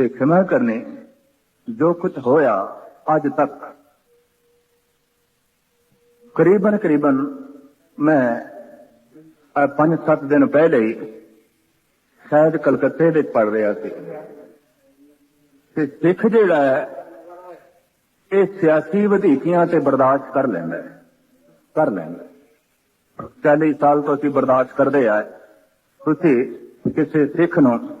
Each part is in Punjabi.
ਤੇ ਖਿਮਾ ਕਰਨੇ ਜੋ ਕੁਝ ਹੋਇਆ ਅੱਜ ਤੱਕ। ਕਰੀਬਨ ਕਰੀਬਨ ਮੈਂ ਅਹ ਪੰਜ ਸੱਤ ਦਿਨ ਪਹਿਲੇ ਸ਼ਾਇਦ ਕਲਕੱਤੇ ਵਿੱਚ ਪੜ ਰਿਹਾ ਸੀ। ਤੇ ਸਿੱਖ ਜਿਹੜਾ ਹੈ, ਇਹ ਸਿਆਸੀ ਵਧੀਕੀਆਂ ਤੇ ਬਰਦਾਸ਼ਤ ਕਰ ਲੈਂਦਾ ਹੈ। ਕਰ ਲੈਂਦਾ ਹੈ। 40 ਸਾਲ ਤੋਂ ਅਸੀਂ ਬਰਦਾਸ਼ਤ ਕਰਦੇ ਆ ਤੁਸੀਂ ਕਿਸੇ ਸਿੱਖ ਨੂੰ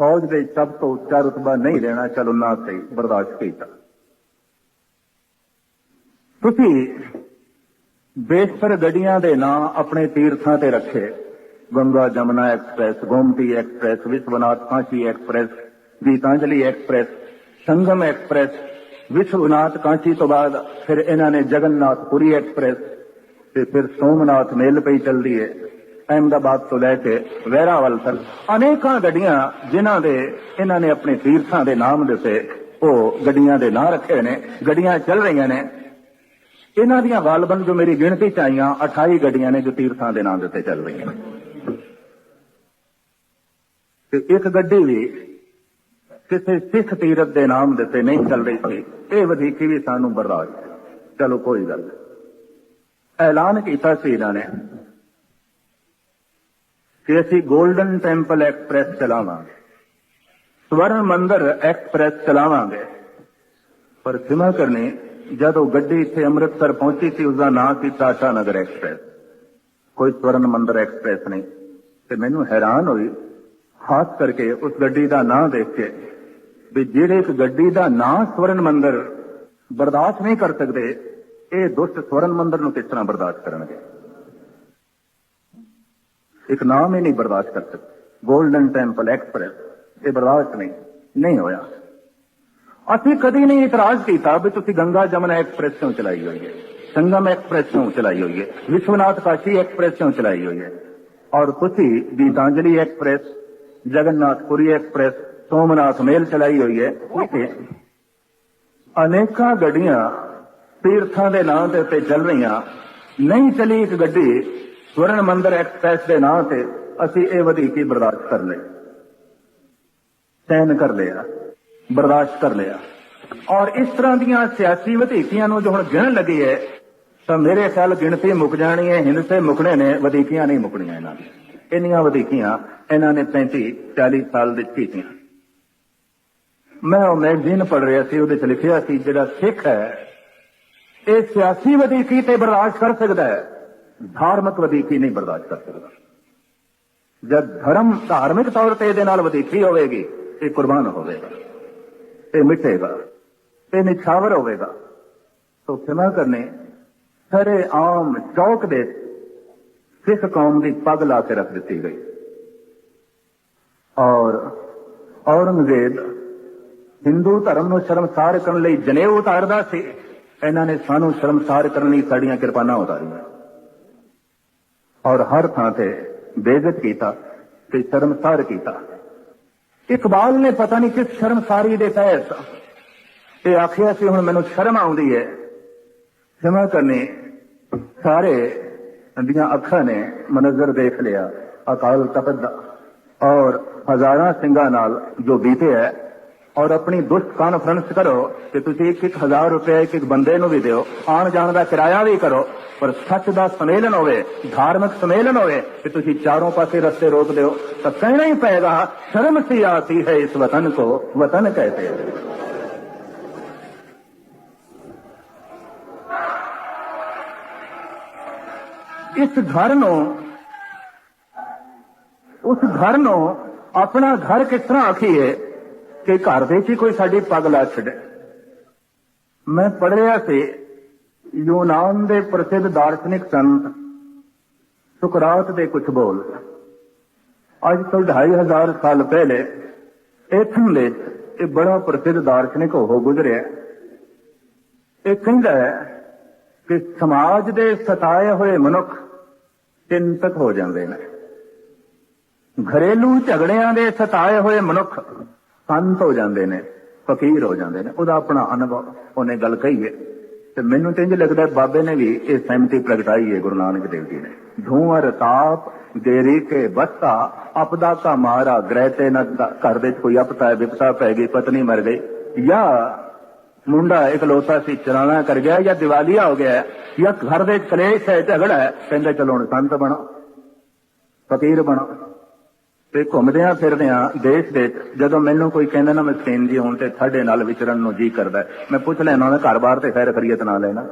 ਫੌਜ ਦੇ ਸਭ ਤੋਂ ਉੱਚਾ ਰੁਤਬਾ ਨਹੀਂ ਦੇਣਾ ਚਲੋ ਨਾ ਸਹੀ ਬਰਦਾਸ਼ਤ ਕੀਤਾ। ਤੁਸੀਂ ਬੇਸ਼ਤਰ ਗੱਡੀਆਂ ਦੇ ਨਾਂ ਆਪਣੇ ਤੀਰਥਾਂ ਤੇ ਰੱਖੇ। Ganga Jamuna express, Gomti express, Vishwanath Kanchi express, Gitanjali express, Sangam express, Vishwanath Kanchi ਤੋਂ ਬਾਅਦ ਫਿਰ ਇਹਨਾਂ ਨੇ ਜਗਨਨਾਥਪੁਰੀ ਐਕਸਪ੍ਰੈਸ ਤੇ ਫਿਰ ਸੋਮਨਾਥ ਮੇਲ ਪਈ ਚੱਲਦੀ ਹੈ ਅਹਿਮਦਾਬਾਦ ਤੋਂ ਲੈ ਕੇ ਵੈਰਾਵਲ ਤੱਕ ਅਨੇਕਾਂ ਗੱਡੀਆਂ ਜਿਨ੍ਹਾਂ ਦੇ ਇਹਨਾਂ ਨੇ ਆਪਣੇ ਤੀਰਥਾਂ ਦੇ ਨਾਮ ਦਿੱਤੇ, ਉਹ ਗੱਡੀਆਂ ਦੇ ਨਾਂ ਰੱਖੇ ਨੇ, ਗੱਡੀਆਂ ਚੱਲ ਰਹੀਆਂ ਨੇ। ਇਹਨਾਂ ਦੀਆਂ ਗਾਲਬਨ ਜੋ ਮੇਰੀ ਗਿਣਤੀ ਚ ਆਈਆਂ 28 ਗੱਡੀਆਂ ਨੇ ਜੋ ਤੀਰਥਾਂ ਦੇ ਨਾਂ ਦਿੱਤੇ ਚੱਲ ਰਹੀਆਂ ਨੇ। ਤੇ ਇੱਕ ਗੱਡੀ ਵੀ ਕਿਸੇ ਸਿੱਖ ਤੀਰਥ ਦੇ ਨਾਮ ਦਿੱਤੇ ਨਹੀਂ ਚੱਲ ਰਹੀ ਸੀ। ਇਹ ਵਧੀਕੀ ਵੀ ਸਾਨੂੰ ਬਰਦਾਸ਼ਤ ਚਲੋ ਕੋਈ ਗੱਲ ਨਹੀਂ। ਐਲਾਨ ਕੀਤਾ ਸੀ ਇਹਨਾਂ ਨੇ। ਕਿ ਅਸੀਂ 골ਡਨ ਟੈਂਪਲ ਐਕਸਪ੍ਰੈਸ ਚਲਾਵਾਂਗੇ। ਸਵਰਨ ਮੰਦਰ ਐਕਸਪ੍ਰੈਸ ਚਲਾਵਾਂਗੇ। ਪਰ ਖਿਮਾ ਕਰਨੀ, ਜਦੋਂ ਗੱਡੀ ਇੱਥੇ ਅੰਮ੍ਰਿਤਸਰ ਪਹੁੰਚੀ ਸੀ ਉਸ ਦਾ ਨਾਂ ਸੀ ਟਾਟਾ ਨਗਰ ਐਕਸਪ੍ਰੈਸ। ਕੋਈ ਸਵਰਨ ਮੰਦਰ ਐਕਸਪ੍ਰੈਸ ਨਹੀਂ। ਤੇ ਮੈਨੂੰ ਹੈਰਾਨ ਹੋਈ, ਖਾਸ ਕਰਕੇ ਉਸ ਗੱਡੀ ਦਾ ਨਾਂ ਦੇਖ ਕੇ, ਵੀ ਜਿਹੜੇ ਇੱਕ ਗੱਡੀ ਦਾ ਨਾਂ ਸਵਰਨ ਮੰਦਰ ਬਰਦਾਸ਼ਤ ਨਹੀਂ ਕਰ ਸਕਦੇ, ਇਹ ਦੁਸ਼ਟ ਸਵਰਨ ਮੰਦਰ ਨੂੰ ਕਿਸ ਤਰ੍ਹਾਂ ਬਰਦਾਸ਼ਤ ਕਰਨਗੇ? ਇੱਕ ਨਾਮ ਹੀ ਨਹੀਂ ਬਰਦਾਸ਼ਤ ਕਰ ਸਕਦੇ 골ਡਨ ਟੈਂਪਲ ਐਕਸਪ੍ਰੈਸ ਇਹ ਬਰਦਾਸ਼ਤ ਨਹੀਂ ਨਹੀਂ ਹੋਇਆ ਅਸੀਂ ਕਦੀ ਨਹੀਂ ਇਤਰਾਜ਼ ਕੀਤਾ ਵੀ ਤੁਸੀਂ ਗੰਗਾ ਜਮਨਾ ਐਕਸਪ੍ਰੈਸ ਕਿਉਂ ਚਲਾਈ ਹੋਈ ਹੈ ਸੰਗਮ ਐਕਸਪ੍ਰੈਸ ਕਿਉਂ ਚਲਾਈ ਹੋਈ ਹੈ ਵਿਸ਼ਵਨਾਥ ਕਾਸ਼ੀ ਐਕਸਪ੍ਰੈਸ ਕਿਉਂ ਚਲਾਈ ਹੋਈ ਹੈ ਔਰ ਤੁਸੀਂ Gitanjali express Jagannathpuri express Somnath mail ਚਲਾਈ ਹੋਈ ਹੈ ਠੀਕ ਹੈ ਅਨੇਕਾਂ ਗੱਡੀਆਂ ਤੀਰਥਾਂ ਦੇ ਨਾਂ ਦੇ ਉੱਤੇ ਚੱਲ ਰਹੀਆਂ ਨਹੀਂ ਚਲੀ ਇੱਕ ਗੱਡੀ ਸਵਰਨ ਮੰਦਰ ਐਕਸਪ੍ਰੈਸ ਦੇ ਨਾਂ ਤੇ ਅਸੀਂ ਇਹ ਵਧੀਕੀ ਬਰਦਾਸ਼ਤ ਕਰ ਲਈ ਸਹਿਨ ਕਰ ਲਿਆ, ਬਰਦਾਸ਼ਤ ਕਰ ਲਿਆ। ਔਰ ਇਸ ਤਰ੍ਹਾਂ ਦੀਆਂ ਸਿਆਸੀ ਵਧੀਕੀਆਂ ਨੂੰ ਜੋ ਹੁਣ ਗਿਣਨ ਲੱਗੀ ਹੈ, ਤਾਂ ਮੇਰੇ ਖਿਆਲ ਗਿਣਤੀ ਮੁੱਕ ਜਾਣੀ ਹੈ ਹਿੰਦਸੇ ਮੁਕਣੇ ਨੇ, ਵਧੀਕੀਆਂ ਨਹੀਂ ਮੁਕਣੀਆਂ ਇਹਨਾਂ ਦੀਆਂ ਇੰਨੀਆਂ ਵਧੀਕੀਆਂ ਇਹਨਾਂ ਨੇ 35 40 ਸਾਲ ਦੇ ਕੀਤੀਆਂ। ਮੈਂ ਉਹ ਮੈਗਜ਼ੀਨ ਪੜ ਰਿਹਾ ਸੀ, ਉਹਦੇ ਚ ਲਿਖਿਆ ਸੀ, ਜਿਹੜਾ ਸਿੱਖ ਹੈ, ਇਹ ਸਿਆਸੀ ਵਧੀਕੀ ਤੇ ਬਰਦਾਸ਼ਤ ਕਰ ਸਕਦਾ ਹੈ। ਧਾਰਮਿਕ ਵਧੀਕੀ ਨਹੀਂ ਬਰਦਾਸ਼ਤ ਕਰ ਸਕਦਾ। ਜਦ ਧਰਮ ਧਾਰਮਿਕ ਤੌਰ ਤੇ ਇਹਦੇ ਨਾਲ ਵਧੀਕੀ ਹੋਵੇਗੀ, ਇਹ ਕੁਰਬਾਨ ਹੋਵੇਗਾ, ਇਹ ਮਿਟੇਗਾ, ਇਹ ਨਿਛਾਵਰ ਹੋਵੇਗਾ। ਸੋ ਖਿਮਾ ਕਰਨੇ, ਸਾਰੇ ਆਮ ਚੌਕ ਦੇ ਸਿੱਖ ਕੌਮ ਦੀ ਪੱਗ ਲਾ ਕੇ ਰੱਖ ਦਿੱਤੀ ਗਈ। ਔਰ ਔਰੰਗਜ਼ੇਬ ਹਿੰਦੂ ਧਰਮ ਨੂੰ ਸ਼ਰਮਸਾਰ ਕਰਨ ਲਈ ਜਨੇਊ ਉਤਾਰਦਾ ਸੀ। ਇਹਨਾਂ ਨੇ ਸਾਨੂੰ ਸ਼ਰਮਸਾਰ ਕਰਨ ਲਈ ਸਾਡੀਆਂ ਕਿਰਪਾਨਾਂ ਉਤਾਰੀਆਂ। ਔਰ ਹਰ ਥਾਂ ਤੇ ਬੇਇੱਜ਼ਤ ਕੀਤਾ ਤੇ ਸ਼ਰਮਸਾਰ ਕੀਤਾ। ਇਕਬਾਲ ਨੇ ਪਤਾ ਨਹੀਂ ਕਿਸ ਸ਼ਰਮਸਾਰੀ ਦੇ ਪੈਸ ਇਹ ਆਖਿਆ ਸੀ, ਹੁਣ ਮੈਨੂੰ ਸ਼ਰਮ ਆਉਂਦੀ ਹੈ। ਜਮਾ ਕਰਨੇ। ਸਾਰੇ ਦੀਆਂ ਅੱਖਾਂ ਨੇ ਮਨਜ਼ਰ ਦੇਖ ਲਿਆ, ਅਕਾਲ ਤਖਤ ਦਾ। ਔਰ ਹਜ਼ਾਰਾਂ ਸਿੰਘਾਂ ਨਾਲ ਜੋ ਬੀਤੇ ਹੈ ਔਰ ਆਪਣੀ ਦੁਸ਼ਟ ਕਾਨਫਰੰਸ ਕਰੋ ਤੇ ਤੁਸੀਂ ਇੱਕ ਇੱਕ ਹਜ਼ਾਰ ਰੁਪਏ ਇੱਕ ਇੱਕ ਬੰਦੇ ਨੂੰ ਵੀ ਦਿਓ। ਆਣ ਜਾਣ ਦਾ ਕਿਰਾਇਆ ਵੀ ਕਰੋ, ਪਰ ਸੱਚ ਦਾ ਸਮੇਲਨ ਹੋਵੇ, ਧਾਰਮਿਕ ਸਮੇਲਨ ਹੋਵੇ, ਤੇ ਤੁਸੀਂ ਚਾਰੋਂ ਪਾਸੇ ਰਸਤੇ ਰੋਕ ਦਿਓ, ਤਾਂ ਕਹਿਣਾ ਹੀ ਪਏਗਾ, ਸ਼ਰਮ ਸੀ ਆਤੀ ਹੈ ਇਸ ਵਤਨ ਕੋ, ਵਤਨ ਕਹਤੇ ਇਸ ਘਰ ਨੂੰ ਉਸ ਘਰ ਨੂੰ ਆਪਣਾ ਘਰ ਕਿਸ ਤਰ੍ਹਾਂ ਆਖੀਏ? ਕਿ ਘਰ ਦੇ 'ਚ ਕੋਈ ਸਾਡੀ ਪੱਗ ਲਾ ਛੱਡੇ। ਮੈਂ ਪੜ੍ਹ ਰਿਹਾ ਸੀ, ਯੂਨਾਨ ਦੇ ਪ੍ਰਸਿੱਧ ਦਾਰਸ਼ਨਿਕ ਸੰਤ ਸੁਕਰਾਤ ਦੇ ਕੁਝ ਬੋਲ। ਅੱਜ ਤੋਂ 2500 ਸਾਲ ਪਹਿਲੇ ਇਥੋਂ ਦੇ ਇਹ ਬੜਾ ਪ੍ਰਸਿੱਧ ਦਾਰਸ਼ਨਿਕ ਹੋ ਗੁਜ਼ਰਿਆ। ਇਹ ਕਹਿੰਦਾ ਹੈ ਕਿ ਸਮਾਜ ਦੇ ਸਤਾਏ ਹੋਏ ਮਨੁੱਖ ਚਿੰਤਕ ਹੋ ਜਾਂਦੇ ਨੇ। ਘਰੇਲੂ ਝਗੜਿਆਂ ਦੇ ਸਤਾਏ ਹੋਏ ਮਨੁੱਖ ਸੰਤ ਹੋ ਜਾਂਦੇ ਨੇ, ਫਕੀਰ ਹੋ ਜਾਂਦੇ ਨੇ, ਉਹਦਾ ਆਪਣਾ ਅਨੁਭਵ ਉਹਨੇ ਗੱਲ ਕਹੀ ਹੈ। ਤੇ ਮੈਨੂੰ ਤੇ ਇੰਜ ਲੱਗਦਾ ਬਾਬੇ ਨੇ ਵੀ ਇਹ ਸਹਿਮਤੀ ਪ੍ਰਗਟਾਈ ਹੈ ਗੁਰੂ ਨਾਨਕ ਦੇਵ ਜੀ ਨੇ। ਧੂੰਅਰ ਤਾਪ, ਦੇਰੀ ਕੇ ਬਸਤਾ ਆਪਦਾ ਕਾ ਮਾਰਾ, ਗ੍ਰਹਿ ਤੇ ਨਾ ਘਰ ਦੇ ਕੋਈ ਆਪਤਾ ਵਿਪਤਾ ਪੈ ਗਈ, ਪਤਨੀ ਮਰ ਗਈ। ਜਾਂ ਮੁੰਡਾ ਇਕਲੋਤਾ ਸੀ, ਚਲਾਣਾ ਕਰ ਗਿਆ ਜਾਂ ਦਿਵਾਲੀਆ ਹੋ ਗਿਆ ਜਾਂ ਘਰ ਦੇ ਕਲੇਸ਼ ਹੈ, ਝਗੜਾ ਹੈ, ਕਹਿੰਦੇ ਚਲੋ ਹੁਣ ਸੰਤ ਬਣੋ, ਫਕੀਰ ਬਣੋ। ਤੇ ਘੁੰਮਦਿਆਂ ਫਿਰਦਿਆਂ ਦੇਸ਼ ਦੇ ਜਦੋਂ ਮੈਨੂੰ ਕੋਈ ਕਹਿੰਦਾ ਨਾ ਮੈਂ ਸੇਨ ਜੀ ਹੋਣ ਤੇ ਤੁਹਾਡੇ ਨਾਲ ਵਿਚਰਨ ਨੂੰ ਜੀ ਕਰਦਾ ਮੈਂ ਪੁੱਛ ਲੈਣਾ ਉਹਨਾਂ ਘਰ-ਬਾਰ ਤੇ ਖੈਰ ਖਰੀਅਤ ਨਾ ਲੈਣਾ।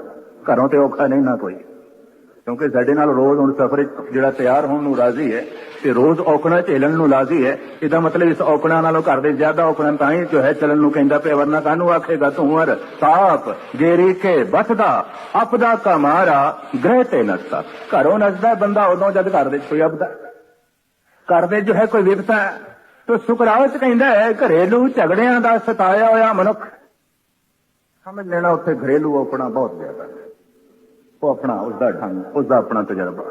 ਘਰੋਂ ਤੇ ਔਖਾ ਨਹੀਂ ਨਾ ਕੋਈ। ਕਿਉਂਕਿ ਸਾਡੇ ਨਾਲ ਰੋਜ਼ ਹੁਣ ਸਫ਼ਰ ਜਿਹੜਾ ਤਿਆਰ ਹੋਣ ਨੂੰ ਰਾਜ਼ੀ ਹੈ ਤੇ ਰੋਜ਼ ਔਕਣਾ ਝੇਲਣ ਨੂੰ ਰਾਜ਼ੀ ਹੈ, ਇਹਦਾ ਮਤਲਬ ਇਸ ਔਕਣਾ ਨਾਲੋਂ ਘਰ ਦੇ ਜ਼ਿਆਦਾ ਔਕਣਾ ਤਾਂ ਹੀ ਜੋ ਹੈ ਚੱਲਣ ਨੂੰ ਕਹਿੰਦਾ ਪਿਆ, ਵਰਨਾ ਕਾਹਨੂੰ ਆਖੇਗਾ ਤੂੰ ਹਰ ਸਾਪ ਗੇਰੀ ਕੇ ਬਸਦਾ ਆਪਦਾ ਕਮਾਰਾ, ਗ੍ਰਹਿ ਤੇ ਨਸਦਾ। ਘਰੋਂ ਨਸਦਾ ਬੰਦਾ ਉਦੋਂ ਜਦ ਘਰ ਦੇ ਕੋਈ ਆਪਦਾ ਘਰ ਦੇ ਜੋ ਹੈ ਕੋਈ ਵਿਪਤਾ, ਤੋ ਸੁਕਰਾਤ ਕਹਿੰਦਾ ਹੈ, ਘਰੇਲੂ ਝਗੜਿਆਂ ਦਾ ਸਤਾਇਆ ਹੋਇਆ ਮਨੁੱਖ। ਸਮਝ ਲੈਣਾ ਉੱਥੇ ਘਰੇਲੂ ਔਕਣਾ ਬਹੁਤ ਜ਼ਿਆਦਾ ਉਹ ਆਪਣਾ, ਉਸਦਾ ਢੰਗ, ਉਸਦਾ ਆਪਣਾ ਤਜਰਬਾ।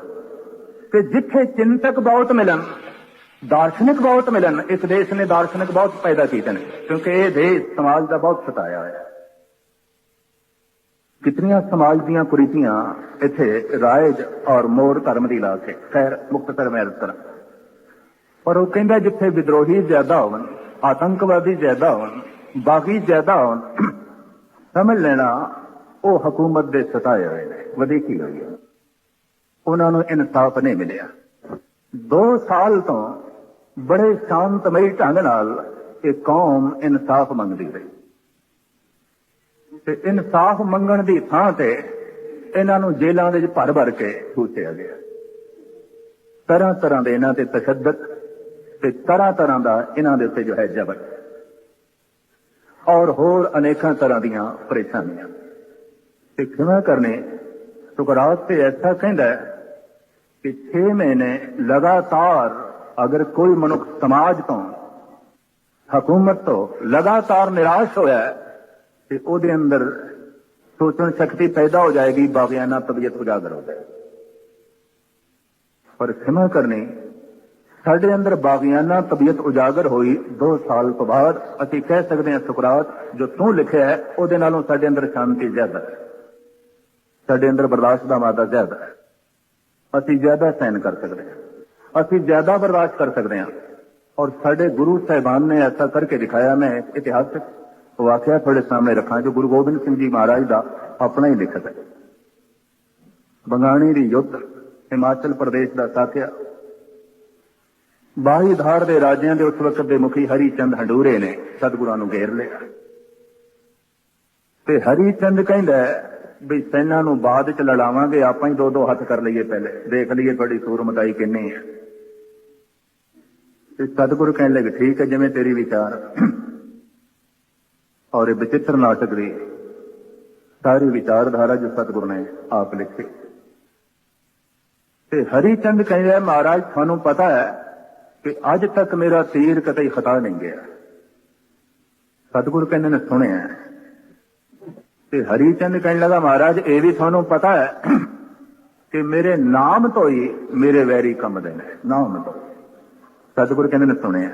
ਤੇ ਜਿੱਥੇ ਚਿੰਤਕ ਬਹੁਤ ਮਿਲਣ, ਦਾਰਸ਼ਨਿਕ ਬਹੁਤ ਮਿਲਣ, ਇਸ ਦੇਸ਼ ਨੇ ਦਾਰਸ਼ਨਿਕ ਬਹੁਤ ਪੈਦਾ ਕੀਤੇ ਨੇ, ਕਿਉਂਕਿ ਇਹ ਦੇਸ਼ ਸਮਾਜ ਦਾ ਬਹੁਤ ਸਤਾਇਆ ਹੋਇਆ ਕਿਤਨੀਆਂ ਸਮਾਜ ਦੀਆਂ ਕੁਰੀਤੀਆਂ ਇੱਥੇ ਰਾਇਜ ਔਰ ਮੋਰ ਧਰਮ ਦੀ ਲਾ ਕੇ ਖੈਰ ਮੁਕਤਸਰ ਮੈਂ ਅਰਜ਼ ਕਰਾਂ ਪਰ ਉਹ ਕਹਿੰਦਾ ਜਿੱਥੇ ਵਿਦਰੋਹੀ ਜ਼ਿਆਦਾ ਹੋਣ, ਆਤੰਕਵਾਦੀ ਜ਼ਿਆਦਾ ਹੋਣ, ਬਾਗੀ ਜ਼ਿਆਦਾ ਹੋਣ, ਸਮਝ ਲੈਣਾ, ਉਹ ਹਕੂਮਤ ਦੇ ਸਤਾਏ ਹੋਏ ਨੇ, ਵਧੀਕੀ ਹੋਈ ਉਹਨਾਂ ਨੂੰ ਇਨਸਾਫ ਨਹੀਂ ਮਿਲਿਆ। 2 ਸਾਲ ਤੋਂ ਬੜੇ ਸ਼ਾਂਤਮਈ ਢੰਗ ਨਾਲ ਇਹ ਕੌਮ ਇਨਸਾਫ ਮੰਗਦੀ ਰਹੀ। ਤੇ ਇਨਸਾਫ ਮੰਗਣ ਦੀ ਥਾਂ ਤੇ ਇਹਨਾਂ ਨੂੰ ਜੇਲ੍ਹਾਂ ਦੇ ਵਿੱਚ ਭਰ ਭਰ ਕੇ ਠੂਸਿਆ ਗਿਆ। ਤਰ੍ਹਾਂ ਤਰ੍ਹਾਂ ਦੇ ਇਹਨਾਂ ਤੇ ਤਸ਼ੱਦਦ ਤੇ ਤਰ੍ਹਾਂ ਤਰ੍ਹਾਂ ਦਾ ਇਹਨਾਂ ਦੇ ਉੱਤੇ ਜੋ ਹੈ ਜ਼ਬਰ। ਔਰ ਹੋਰ ਅਨੇਕਾਂ ਤਰ੍ਹਾਂ ਦੀਆਂ ਪਰੇਸ਼ਾਨੀਆਂ। ਤੇ ਖਿਮਾ ਕਰਨੇ? ਸੁਕਰਾਤ ਤੇ ਐਸਾ ਕਹਿੰਦਾ ਕਿ 6 ਮਹੀਨੇ ਲਗਾਤਾਰ ਅਗਰ ਕੋਈ ਮਨੁੱਖ ਸਮਾਜ ਤੋਂ, ਹਕੂਮਤ ਤੋਂ ਲਗਾਤਾਰ ਨਿਰਾਸ਼ ਹੋਇਆ ਤੇ ਉਹਦੇ ਅੰਦਰ ਸੋਚਣ ਸ਼ਕਤੀ ਪੈਦਾ ਹੋ ਜਾਏਗੀ, ਬਾਗਿਆਨਾ ਤਬੀਅਤ ਉਜਾਗਰ ਹੋ ਜਾਏ ਪਰ ਖਿਮਾ ਕਰਨੀ? ਸਾਡੇ ਅੰਦਰ ਬਾਗਿਆਨਾ ਤਬੀਅਤ ਉਜਾਗਰ ਹੋਈ 2 ਸਾਲ ਤੋਂ ਬਾਅਦ ਅਸੀਂ ਕਹਿ ਸਕਦੇ ਹਾਂ ਸੁਕਰਾਤ ਜੋ ਤੂੰ ਲਿਖਿਆ ਹੈ, ਉਹਦੇ ਨਾਲੋਂ ਸਾਡੇ ਅੰਦਰ ਸ਼ਾਂਤੀ ਜ਼ਿਆਦਾ ਹੈ। ਸਾਡੇ ਅੰਦਰ ਬਰਦਾਸ਼ਤ ਦਾ ਮਾਦਾ ਜ਼ਿਆਦਾ ਹੈ। ਅਸੀਂ ਜ਼ਿਆਦਾ ਸਹਿਨ ਕਰ ਸਕਦੇ ਹਾਂ। ਅਸੀਂ ਜ਼ਿਆਦਾ ਬਰਦਾਸ਼ਤ ਕਰ ਸਕਦੇ ਹਾਂ। ਔਰ ਸਾਡੇ ਗੁਰੂ ਸਾਹਿਬਾਨ ਨੇ ਐਸਾ ਕਰਕੇ ਦਿਖਾਇਆ, ਮੈਂ ਇਤਿਹਾਸਕ ਵਾਕਿਆ ਤੁਹਾਡੇ ਸਾਹਮਣੇ ਰੱਖਾਂ, ਜੋ ਗੁਰੂ ਗੋਬਿੰਦ ਸਿੰਘ ਜੀ ਮਹਾਰਾਜ ਦਾ ਆਪਣਾ ਹੀ ਲਿਖਤ ਹੈ। ਬੰਗਾਣੀ ਦੀ ਯੁੱਧ ਹਿਮਾਚਲ ਪ੍ਰਦੇਸ਼ ਦਾ ਸਾਥਿਆ ਬਾਹੀ ਧਾਰ ਦੇ ਰਾਜਿਆਂ ਦੇ ਉਸ ਵਕਤ ਦੇ ਮੁਖੀ ਹਰੀ ਚੰਦ ਹੰਡੂਰੇ ਨੇ ਸਤਿਗੁਰਾਂ ਨੂੰ ਘੇਰ ਲਿਆ। ਤੇ ਹਰੀ ਚੰਦ ਕਹਿੰਦਾ ਵੀ ਸੈਨਾ ਨੂੰ ਬਾਅਦ ਚ ਲੜਾਵਾਂਗੇ, ਆਪਾਂ ਹੀ ਦੋ ਦੋ ਹੱਥ ਕਰ ਲਈਏ ਪਹਿਲੇ। ਦੇਖ ਲਈਏ ਤੁਹਾਡੀ ਸੂਰਮਤਾਈ ਕਿੰਨੀ ਹੈ। ਤੇ ਸਤਿਗੁਰੂ ਕਹਿਣ ਲੱਗੇ, ਠੀਕ ਹੈ, ਜਿਵੇਂ ਤੇਰੀ ਵਿਚਾਰ। ਔਰ ਇਹ ਵਿਚਿੱਤਰ ਨਾਟਕ ਦੀ ਸਾਰੀ ਵਿਚਾਰਧਾਰਾ ਜੋ ਸਤਿਗੁਰੂ ਨੇ ਆਪ ਲਿਖੀ। ਤੇ ਹਰੀ ਚੰਦ ਕਹਿੰਦਾ ਮਹਾਰਾਜ, ਤੁਹਾਨੂੰ ਪਤਾ ਹੈ ਕਿ ਅੱਜ ਤੱਕ ਮੇਰਾ ਤੀਰ ਕਦੇ ਖਤਾ ਨਹੀਂ ਗਿਆ। ਸਤਿਗੁਰੂ ਕਹਿੰਦੇ ਨੇ, ਸੁਣਿਆ ਤੇ ਹਰੀ ਚੰਦ ਕਹਿਣ ਲੱਗਾ, ਮਹਾਰਾਜ, ਇਹ ਵੀ ਤੁਹਾਨੂੰ ਪਤਾ ਹੈ ਕਿ ਮੇਰੇ ਨਾਮ ਤੋਂ ਹੀ ਮੇਰੇ ਵੈਰੀ ਕੰਮਦੇ ਨੇ, ਨਾਮ ਤੋਂ। ਸਤਿਗੁਰੂ ਕਹਿੰਦੇ ਨੇ, ਸੁਣਿਆ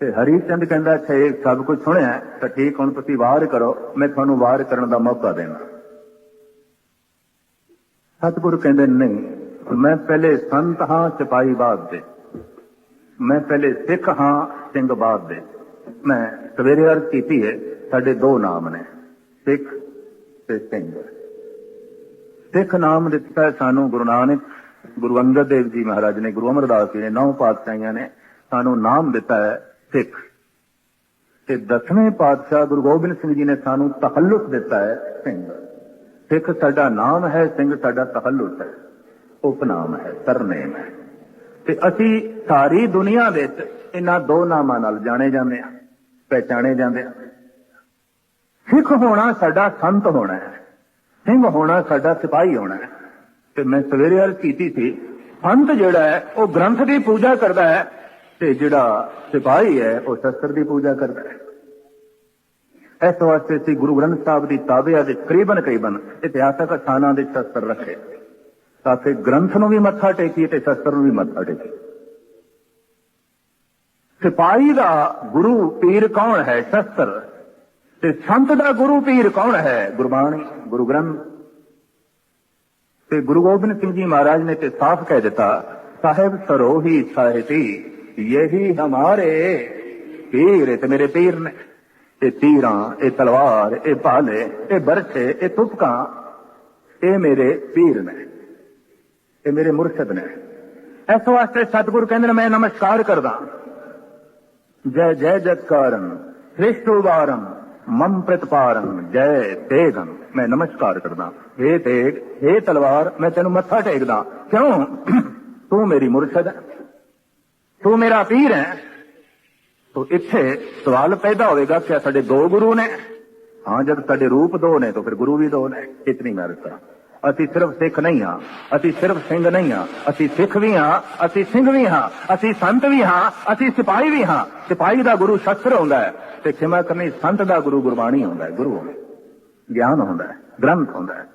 ਤੇ ਹਰੀ ਚੰਦ ਕਹਿੰਦਾ, ਅੱਛਾ, ਇਹ ਸਭ ਕੁਝ ਸੁਣਿਆ ਤਾਂ ਠੀਕ, ਹੁਣ ਤੁਸੀਂ ਵਾਰ ਕਰੋ, ਮੈਂ ਤੁਹਾਨੂੰ ਵਾਰ ਕਰਨ ਦਾ ਮੌਕਾ ਦੇਣਾ ਸਤਿਗੁਰੂ ਕਹਿੰਦੇ, ਨਹੀਂ, ਮੈਂ ਪਹਿਲੇ ਸੰਤ ਹਾਂ, ਸਿਪਾਹੀ ਬਾਦ ਦੇ। ਮੈਂ ਪਹਿਲੇ ਸਿੱਖ ਹਾਂ, ਸਿੰਘ ਬਾਦ ਦੇ। ਮੈਂ ਸਵੇਰੇ ਅਰਜ਼ ਕੀਤੀ ਹੈ, ਸਾਡੇ ਦੋ ਨਾਮ ਨੇ, ਸਿੱਖ ਤੇ ਸਿੰਘ। ਸਿੱਖ ਨਾਮ ਦਿੱਤਾ ਸਾਨੂੰ ਗੁਰੂ ਨਾਨਕ, ਗੁਰੂ ਅੰਗਦ ਦੇਵ ਜੀ ਮਹਾਰਾਜ ਨੇ, ਗੁਰੂ ਅਮਰਦਾਸ ਜੀ ਨੇ, ਨੌ ਪਾਤਸ਼ਾਹੀਆਂ ਨੇ ਸਾਨੂੰ ਨਾਮ ਦਿੱਤਾ ਹੈ ਸਿੱਖ। ਤੇ ਦਸਵੇਂ ਪਾਤਸ਼ਾਹ ਗੁਰੂ ਗੋਬਿੰਦ ਸਿੰਘ ਜੀ ਨੇ ਸਾਨੂੰ ਤਖੱਲੁਸ ਦਿੱਤਾ ਹੈ ਸਿੰਘ। ਸਿੱਖ ਸਾਡਾ ਨਾਮ ਹੈ, ਸਿੰਘ ਸਾਡਾ ਤਖੱਲੁਸ ਹੈ, ਉਪਨਾਮ ਹੈ, ਸਰਨੇਮ ਹੈ। ਤੇ ਅਸੀਂ ਸਾਰੀ ਦੁਨੀਆ ਵਿੱਚ ਇਹਨਾਂ ਦੋ ਨਾਮਾਂ ਨਾਲ ਜਾਣੇ ਜਾਂਦੇ ਹਾਂ, ਪਹਿਚਾਣੇ ਜਾਂਦੇ ਹਾਂ। ਸਿੱਖ ਹੋਣਾ ਸਾਡਾ ਸੰਤ ਹੋਣਾ ਹੈ, ਸਿੰਘ ਹੋਣਾ ਸਾਡਾ ਸਿਪਾਹੀ ਹੋਣਾ ਹੈ। ਤੇ ਮੈਂ ਸਵੇਰੇ ਅਰਜ਼ ਕੀਤੀ ਸੀ ਸੰਤ ਜਿਹੜਾ ਹੈ, ਉਹ ਗ੍ਰੰਥ ਦੀ ਪੂਜਾ ਕਰਦਾ ਹੈ ਤੇ ਜਿਹੜਾ ਸਿਪਾਹੀ ਹੈ, ਉਹ ਸ਼ਸਤਰ ਦੀ ਪੂਜਾ ਕਰਦਾ ਹੈ। ਇਸ ਵਾਸਤੇ ਅਸੀਂ ਗੁਰੂ ਗ੍ਰੰਥ ਸਾਹਿਬ ਦੀ ਤਾਬਿਆ ਦੇ ਕਰੀਬਨ ਕਰੀਬਨ ਇਤਿਹਾਸਕ ਸਥਾਨਾਂ ਦੇ ਸ਼ਸਤਰ ਰੱਖੇ। ਤਾਂ ਕਿ ਗ੍ਰੰਥ ਨੂੰ ਵੀ ਮੱਥਾ ਟੇਕੀਏ ਤੇ ਸ਼ਸਤਰ ਨੂੰ ਵੀ ਮੱਥਾ ਟੇਕੀਏ ਸਿਪਾਹੀ ਦਾ ਗੁਰੂ ਪੀਰ ਕੌਣ ਹੈ ਸ਼ਸਤਰ ਤੇ ਸੰਤ ਦਾ ਗੁਰੂ ਪੀਰ ਕੌਣ ਹੈ ਗੁਰਬਾਣੀ ਗੁਰੂ ਗ੍ਰੰਥ ਤੇ ਗੁਰੂ ਗੋਬਿੰਦ ਸਿੰਘ ਜੀ ਮਹਾਰਾਜ ਨੇ ਤੇ ਸਾਫ਼ ਕਹਿ ਦਿੱਤਾ ਸਾਹਿਬ ਸਰੋਹੀ ਸਾਹਿਤੀ ਯਹੀ ਹਮਾਰੇ ਪੀਰ ਤੇ ਮੇਰੇ ਪੀਰ ਨੇ ਇਹ ਤੀਰਾਂ ਇਹ ਤਲਵਾਰ ਇਹ ਭਾਲੇ ਇਹ ਬਰਛੇ ਇਹ ਤੁਪਕਾਂ ਇਹ ਮੇਰੇ ਪੀਰ ਨੇ ਇਹ ਮੇਰੇ ਮੁਰਸ਼ਿਦ ਨੇ। ਇਸ ਵਾਸਤੇ ਸਤਿਗੁਰ ਕਹਿੰਦੇ ਨੇ, ਮੈਂ ਨਮਸਕਾਰ ਕਰਦਾ। ਜੈ ਜੈ ਜਤਕਾਰਨ ਸ੍ਰਿਸ਼ਟੋਵਾਰਮ ਮਮ ਪ੍ਰਤਪਾਰਮ ਜੈ ਤੇਗੰ, ਮੈਂ ਨਮਸਕਾਰ ਕਰਦਾ। हे ਤੇਗ हे ਤਲਵਾਰ, ਮੈਂ ਤੈਨੂੰ ਮੱਥਾ ਟੇਕਦਾ। ਕਿਉਂ? ਤੂੰ ਮੇਰੀ ਮੁਰਸ਼ਿਦ ਹੈ। ਤੂੰ ਮੇਰਾ ਪੀਰ ਹੈ। ਤੋ ਇੱਥੇ ਸਵਾਲ ਪੈਦਾ ਹੋਵੇਗਾ ਕਿ ਸਾਡੇ ਦੋ ਗੁਰੂ ਨੇ। ਹਾਂ, ਜਦ ਸਾਡੇ ਰੂਪ ਦੋ ਨੇ, ਤਾਂ ਫਿਰ ਗੁਰੂ ਵੀ ਦੋ ਨੇ। ਇਤਨੀ ਮੈਂ ਰਸਤਾ ਅਸੀਂ ਸਿਰਫ ਸਿੱਖ ਨਹੀਂ ਹਾਂ। ਅਸੀਂ ਸਿਰਫ ਸਿੰਘ ਨਹੀਂ ਹਾਂ। ਅਸੀਂ ਸਿੱਖ ਵੀ ਹਾਂ, ਅਸੀਂ ਸਿੰਘ ਵੀ ਹਾਂ, ਅਸੀਂ ਸੰਤ ਵੀ ਹਾਂ, ਅਸੀਂ ਸਿਪਾਹੀ ਵੀ ਹਾਂ। ਸਿਪਾਹੀ ਦਾ ਗੁਰੂ ਸ਼ਸਤਰ ਹੁੰਦਾ ਹੈ ਤੇ ਖਿਮਾ ਕਰਨੀ ਸੰਤ ਦਾ ਗੁਰੂ ਗੁਰਬਾਣੀ ਹੁੰਦਾ ਹੈ, ਗੁਰੂ ਹੁੰਦਾ ਗਿਆਨ ਹੁੰਦਾ ਹੈ, ਗ੍ਰੰਥ ਹੁੰਦਾ ਹੈ।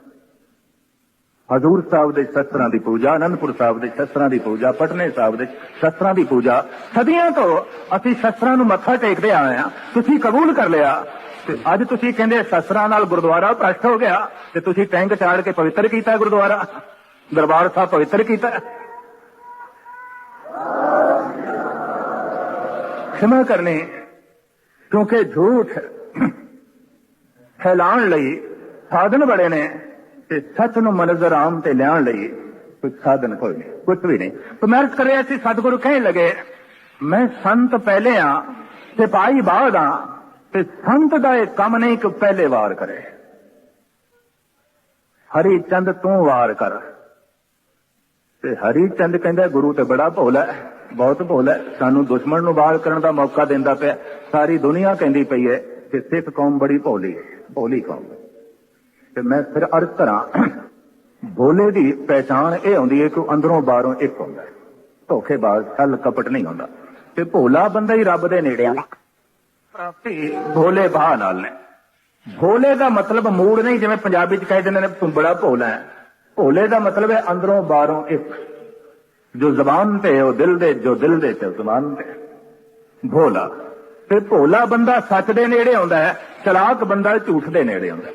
ਹਜ਼ੂਰ ਸਾਹਿਬ ਦੇ ਸ਼ਸਤਰਾਂ ਦੀ ਪੂਜਾ, ਅਨੰਦਪੁਰ ਸਾਹਿਬ ਦੇ ਸ਼ਸਤਰਾਂ ਦੀ ਪੂਜਾ, ਪਟਨੇ ਸਾਹਿਬ ਦੇ ਸ਼ਸਤਰਾਂ ਦੀ ਪੂਜਾ, ਸਦੀਆਂ ਤੋਂ ਅਸੀਂ ਸ਼ਸਤਰਾਂ ਨੂੰ ਮੱਥਾ ਟੇਕਦੇ ਆਏ ਹਾਂ। ਤੁਸੀਂ ਕਬੂਲ ਕਰ ਲਿਆ ਤੇ ਅੱਜ ਤੁਸੀਂ ਕਹਿੰਦੇ ਸ਼ਸਤਰਾਂ ਨਾਲ ਗੁਰਦੁਆਰਾ ਭ੍ਰਸ਼ਟ ਹੋ ਗਿਆ ਤੇ ਤੁਸੀਂ ਟੈਂਕ ਚਾੜ ਕੇ ਪਵਿੱਤਰ ਕੀਤਾ ਗੁਰਦੁਆਰਾ। ਦਰਬਾਰ ਸਾਹਿਬ ਪਵਿੱਤਰ ਕੀਤਾ। ਖਿਮਾ ਕਰਨੀ, ਕਿਉਂਕਿ ਝੂਠ ਫੈਲਾਉਣ ਲਈ ਸਾਧਨ ਬੜੇ ਨੇ ਤੇ ਸੱਚ ਨੂੰ ਮਨਜ਼ਰ ਆਮ ਤੇ ਲਿਆਉਣ ਲਈ ਕੋਈ ਸਾਧਨ ਕੋਈ ਨਹੀਂ ਕੁਝ ਵੀ ਨਹੀਂ। ਪਮਰਸ ਕਰ ਰਿਹਾ ਸੀ, ਸਤਿਗੁਰੂ ਕਹਿਣ ਲਗੇ, ਮੈਂ ਸੰਤ ਪਹਿਲੇ ਆ ਸਿਪਾਹੀ ਬਾਅਦ ਆ। ਤੇ ਸੰਤ ਦਾ ਇਹ ਕੰਮ ਨਹੀਂ ਕਿ ਪਹਿਲੇ ਵਾਰ ਕਰੇ। ਹਰੀ ਚੰਦ ਤੂੰ ਵਾਰ ਕਰ। ਤੇ ਹਰੀ ਚੰਦ ਕਹਿੰਦਾ, ਗੁਰੂ ਤੇ ਬੜਾ ਭੋਲਾ ਹੈ, ਬਹੁਤ ਭੋਲਾ ਹੈ। ਸਾਨੂੰ ਦੁਸ਼ਮਣ ਨੂੰ ਵਾਰ ਕਰਨ ਦਾ ਮੌਕਾ ਦਿੰਦਾ ਪਿਆ। ਸਾਰੀ ਦੁਨੀਆ ਕਹਿੰਦੀ ਪਈ ਹੈ ਕਿ ਸਿੱਖ ਕੌਮ ਬੜੀ ਭੋਲੀ ਹੈ, ਭੋਲੀ ਕੌਮ ਤੇ ਮੈਂ ਫਿਰ ਅਰਜ਼ ਕਰਾਂ, ਭੋਲੇ ਦੀ ਪਹਿਚਾਣ ਇਹ ਹੁੰਦੀ ਹੈ ਕਿ ਅੰਦਰੋਂ ਬਾਹਰੋਂ ਇੱਕ ਹੁੰਦਾ ਹੈ। ਧੋਖੇਬਾਜ਼ ਛਲ ਕਪਟ ਨਹੀਂ ਹੁੰਦਾ। ਤੇ ਭੋਲਾ ਬੰਦਾ ਹੀ ਰੱਬ ਦੇ ਨੇੜੇ ਆ ਪ੍ਰਾਪਤੀ ਭੋਲੇ ਬਾਹ ਨਾਲ ਨੇ। ਭੋਲੇ ਦਾ ਮਤਲਬ ਮੂੜ ਨਹੀਂ, ਜਿਵੇਂ ਪੰਜਾਬੀ ਚ ਕਹਿ ਦਿੰਦੇ ਨੇ ਤੂੰ ਬੜਾ ਭੋਲਾ ਹੈ। ਭੋਲੇ ਦਾ ਮਤਲਬ ਹੈ ਅੰਦਰੋਂ ਬਾਹਰੋਂ ਇੱਕ। ਜੋ ਜ਼ਬਾਨ ਤੇ ਉਹ ਦਿਲ ਦੇ, ਜੋ ਦਿਲ ਦੇ ਤੇ ਜ਼ਬਾਨ ਤੇ ਭੋਲਾ। ਤੇ ਭੋਲਾ ਬੰਦਾ ਸੱਚ ਦੇ ਨੇੜੇ ਆਉਂਦਾ ਹੈ, ਚਲਾਕ ਬੰਦਾ ਝੂਠ ਦੇ ਨੇੜੇ ਆਉਂਦਾ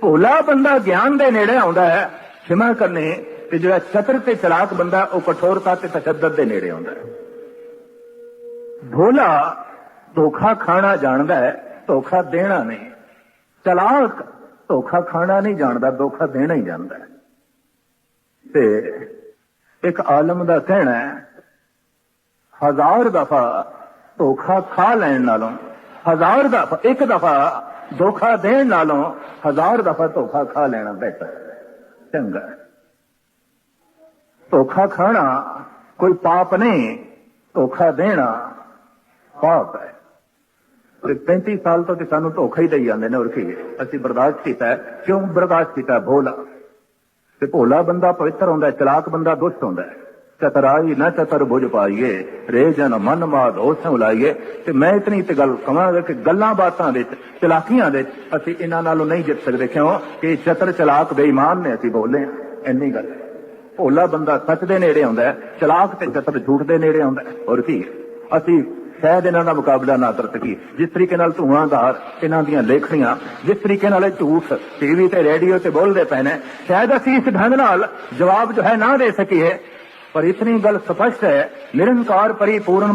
ਭੋਲਾ ਬੰਦਾ ਗਿਆਨ ਦੇ ਨੇੜੇ ਆਉਂਦਾ ਹੈ ਸਿਮਾ ਕਰਨੇ, ਤੇ ਜਿਹੜਾ ਚਤਰ ਤੇ ਚਲਾਕ ਬੰਦਾ, ਉਹ ਕਠੋਰਤਾ ਤੇ ਤਸ਼ੱਦਦ ਦੇ ਨੇੜੇ ਆਉਂਦਾ ਹੈ। ਭੋਲਾ ਧੋਖਾ ਖਾਣਾ ਜਾਣਦਾ ਹੈ, ਧੋਖਾ ਦੇਣਾ ਨਹੀਂ। ਚਲਾਕ ਧੋਖਾ ਖਾਣਾ ਨਹੀਂ ਜਾਣਦਾ, ਧੋਖਾ ਦੇਣਾ ਹੀ ਜਾਣਦਾ ਤੇ ਇੱਕ ਆਲਮ ਦਾ ਕਹਿਣਾ ਹੈ, ਹਜ਼ਾਰ ਦਫਾ ਧੋਖਾ ਖਾ ਲੈਣ ਨਾਲੋਂ, ਹਜ਼ਾਰ ਦਫਾ, ਇੱਕ ਦਫਾ ਧੋਖਾ ਦੇਣ ਨਾਲੋਂ ਹਜ਼ਾਰ ਦਫਾ ਧੋਖਾ ਖਾ ਲੈਣਾ ਬਿਹਤਰ ਹੈ। ਚੰਗਾ ਧੋਖਾ ਖਾਣਾ ਕੋਈ ਪਾਪ ਨਹੀਂ, ਧੋਖਾ ਦੇਣਾ ਪਾਪ ਹੈ। ਤੇ 35 ਸਾਲ ਤੋਂ ਤੇ ਸਾਨੂੰ ਧੋਖਾ ਹੀ ਦੇਈ ਜਾਂਦੇ ਨੇ ਹੋਰ ਕੀ ਅਸੀਂ ਬਰਦਾਸ਼ਤ ਕੀਤਾ ਕਿਉਂ ਬਰਦਾਸ਼ਤ ਕੀਤਾ ਭੋਲਾ। ਤੇ ਭੋਲਾ ਬੰਦਾ ਪਵਿੱਤਰ ਹੁੰਦਾ ਚਲਾਕ ਬੰਦਾ ਦੁਸ਼ਟ ਹੁੰਦਾ ਚਤਰਾਈ ਨਾ ਚਤਰ ਬੁਝ ਪਾਈਏ, ਰੇ ਜਨ ਮਨ ਮਾਦ ਹੋਸੋਂ ਲਾਈਏ ਤੇ ਮੈਂ ਇਤਨੀ ਤੇ ਗੱਲ ਕਵਾਂਗਾ ਕਿ ਗੱਲਾਂ ਬਾਤਾਂ ਵਿੱਚ, ਚਲਾਕੀਆਂ ਵਿੱਚ ਅਸੀਂ ਇਹਨਾਂ ਨਾਲੋਂ ਨਹੀਂ ਜਿੱਤ ਸਕਦੇ। ਕਿਉਂ? ਕਿ ਚਤਰ ਚਲਾਕ ਬੇਈਮਾਨ ਨੇ ਅਸੀਂ ਬੋਲੇ ਹਾਂ। ਇੰਨੀ ਗੱਲ ਭੋਲਾ ਬੰਦਾ ਸੱਚ ਦੇ ਨੇੜੇ ਆਉਂਦਾ ਚਲਾਕ ਤੇ ਚਤਰ ਝੂਠ ਦੇ ਨੇੜੇ ਆਉਂਦਾ ਔਰ ਕੀ ਅਸੀਂ ਸ਼ਾਇਦ ਇਹਨਾਂ ਦਾ ਮੁਕਾਬਲਾ ਨਾ ਕਰ ਸਕੀਏ ਜਿਸ ਤਰੀਕੇ ਨਾਲ ਧੂਆਂਦਾਰ ਇਹਨਾਂ ਦੀਆਂ ਲੇਖਣੀਆਂ ਜਿਸ ਤਰੀਕੇ ਨਾਲ ਇਹ ਝੂਠ ਟੀਵੀ ਤੇ ਰੇਡੀਓ ਤੇ ਬੋਲਦੇ ਪਏ ਨੇ, ਸ਼ਾਇਦ ਅਸੀਂ ਇਸ ਢੰਗ ਨਾਲ ਜਵਾਬ ਜੋ ਹੈ ਨਾ ਦੇ ਸਕੀਏ। ਪਰ ਇਤਨੀ ਗੱਲ ਸਪਸ਼ਟ ਹੈ, ਨਿਰੰਕਾਰ, ਪਰਿਪੂਰਨ